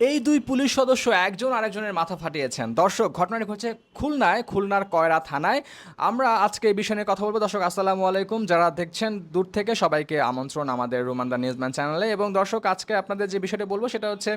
এই দুই পুলিশ সদস্য একজন আরেকজনের মাথা ফাটিয়েছেন। দর্শক, ঘটনাটি হচ্ছে খুলনায়, খুলনার কয়রা থানায়। আমরা আজকে এই বিষয় নিয়ে কথা বলব। দর্শক, আসসালামু আলাইকুম। যারা দেখছেন দূর থেকে সবাইকে আমন্ত্রণ আমাদের রোমান্দা নিউজম্যান চ্যানেলে। এবং দর্শক, আজকে আপনাদের যে বিষয়টা বলব, সেটা হচ্ছে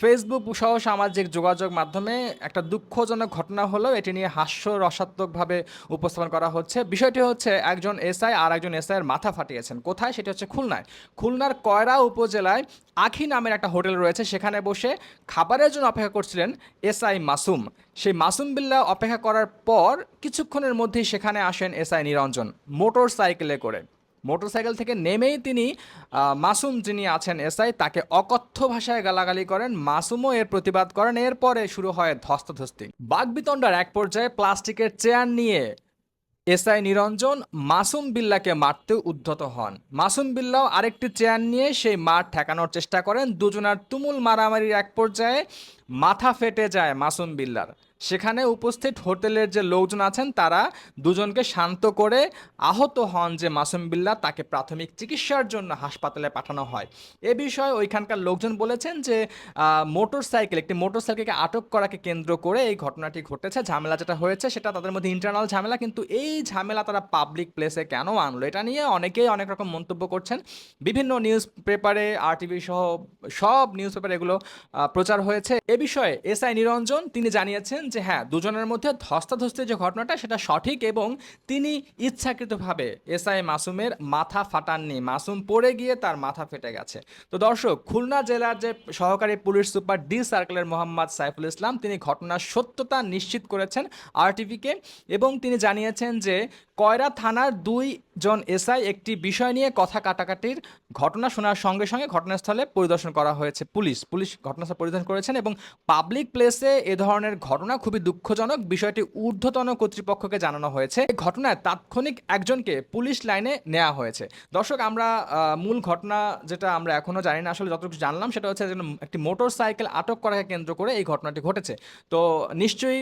ফেসবুক সহ সামাজিক যোগাযোগ মাধ্যমে একটা দুঃখজনক ঘটনা হলেও এটি নিয়ে হাস্য রসাত্মকভাবে উপস্থাপন করা হচ্ছে। বিষয়টি হচ্ছে, একজন এসআই আর একজন এসআইয়ের মাথা ফাটিয়েছেন। কোথায়? সেটি হচ্ছে খুলনায়। খুলনার কয়রা উপজেলায় আখি নামের একটা হোটেল রয়েছে। সেখানে বসে খাবারের জন্য অপেক্ষা করছিলেন এসআই মাসুম। সেই মাসুম বিল্লাহ অপেক্ষা করার পর কিছুক্ষণের মধ্যেই সেখানে আসেন এসআই নিরঞ্জন মোটর সাইকেলে করে। মোটরসাইকেল থেকে নেমেই তিনি মাসুম যিনি আছেন এসআই, তাকে অকথ্য ভাষায় গালাগালি করেন। মাসুমও এর প্রতিবাদ করেন। এরপরে শুরু হয় ধস্তাধস্তি। বাগবিতণ্ডার এক পর্যায়ে প্লাস্টিকের চেয়ার নিয়ে এসআই নিরঞ্জন, মাসুম বিল্লাকে মারতে উদ্ধত হন। মাসুম বিল্লাও আরেকটি চেয়ার নিয়ে সেই মার ঠেকানোর চেষ্টা করেন। দুজনার তুমুল মারামারির এক পর্যায়ে মাথা ফেটে যায় মাসুম বিল্লার। সেখানে উপস্থিত হোটেলের যে লোকজন আছেন, তারা দুজনকে শান্ত করে আহত হন যে মাসুম বিল্লা তাকে প্রাথমিক চিকিৎসার জন্য হাসপাতালে পাঠানো হয়। এ বিষয়ে ওইখানকার লোকজন বলেছেন যে মোটর সাইকেল একটি মোটর সাইকেলকে আটক করাকে কেন্দ্র করে এই ঘটনাটি ঘটেছে। ঝামেলা যেটা হয়েছে সেটা তাদের মধ্যে ইন্টারনাল ঝামেলা, কিন্তু এই ঝামেলা তারা পাবলিক প্লেসে কেন আনলো? এটা নিয়ে অনেকেই অনেক রকম মন্তব্য করছেন। বিভিন্ন নিউজ পেপারে আর টিভি সহ সব নিউজ পেপারে এগুলো প্রচার হয়েছে। এ বিষয়ে এসআই নিরঞ্জন তিনি জানিয়েছেন যে হ্যাঁ দুজনের মধ্যে ধস্তাধস্তির যে ঘটনাটা সেটা সঠিক এবং তিনি ইচ্ছাকৃতভাবে এসআই মাসুমের মাথা ফাটাননি। মাসুম পড়ে গিয়ে তার মাথা ফেটে গেছে। তো দর্শক, খুলনা জেলার যে সহকারী পুলিশ সুপার ডি সার্কেলের মোহাম্মদ সাইফুল ইসলাম, তিনি ঘটনার সত্যতা নিশ্চিত করেছেন আরটিভিকে এবং তিনি জানিয়েছেন যে, কয়রা থানার দুই জন এসআই একটি বিষয় নিয়ে কথা কাটাকাটির ঘটনা শোনার সঙ্গে সঙ্গে ঘটনাস্থলে পরিদর্শন করা হয়েছে পুলিশ। পুলিশ ঘটনাস্থল পরিদর্শন করেছেন এবং পাবলিক প্লেসে এ ধরনের ঘটনা খুবই দুঃখজনক। বিষয়টি ঊর্ধ্বতন কর্তৃপক্ষকে জানানো হয়েছে। ঘটনায় তাৎক্ষণিক একজনকে পুলিশ লাইনে নেওয়া হয়েছে। দর্শক, আমরা মূল ঘটনা যেটা আমরা এখনও জানি না, আসলে যতটুকু জানলাম সেটা হচ্ছে একটি মোটর সাইকেল আটক করাকে কেন্দ্র করে এই ঘটনাটি ঘটেছে। তো নিশ্চয়ই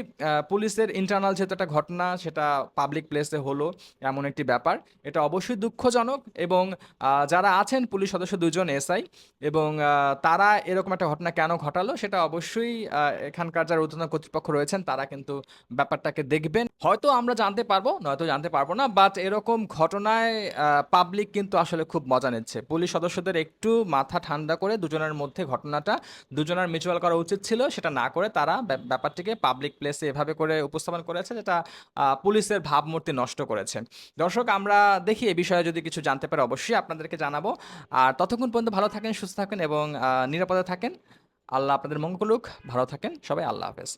পুলিশের ইন্টারনাল যেহেতু একটা ঘটনা, সেটা পাবলিক প্লেসে হলো এমন একটি ব্যাপার। এটা অবশ্যই দুঃখজনক এবং যারা আছেন পুলিশ সদস্য দুজন এসআই এবং তারা এরকম একটা ঘটনা কেন ঘটালো সেটা অবশ্যই আহ, এখানকার যারা ঊর্ধ্বতন কর্তৃপক্ষ রয়েছেন তারা কিন্তু ব্যাপারটাকে দেখবেন। হয়তো আমরা জানতে পারব নয়তো জানতে পারব না বাট এরকম ঘটনায় পাবলিক কিন্তু আসলে খুব মজা নিচ্ছে। পুলিশ সদস্যদের একটু মাথা ঠান্ডা করে দুজনের মধ্যে ঘটনাটা দুজনের মিউচুয়াল করা উচিত ছিল সেটা না করে তারা ব্যাপ- ব্যাপারটিকে পাবলিক প্লেসে এভাবে করে উপস্থাপন করেছে যেটা পুলিশের ভাবমূর্তি নষ্ট করেছে। দর্শক আমরা দেখি এ বিষয়ে যদি কিছু জানতে পারে অবশ্যই আপনাদেরকে জানাব। আর ততক্ষণ পর্যন্ত ভালো থাকেন সুস্থ থাকেন এবং নিরাপদে থাকেন। আল্লাহ আপনাদের মঙ্গল ভালো থাকেন। সবাই আল্লাহ হাফেজ।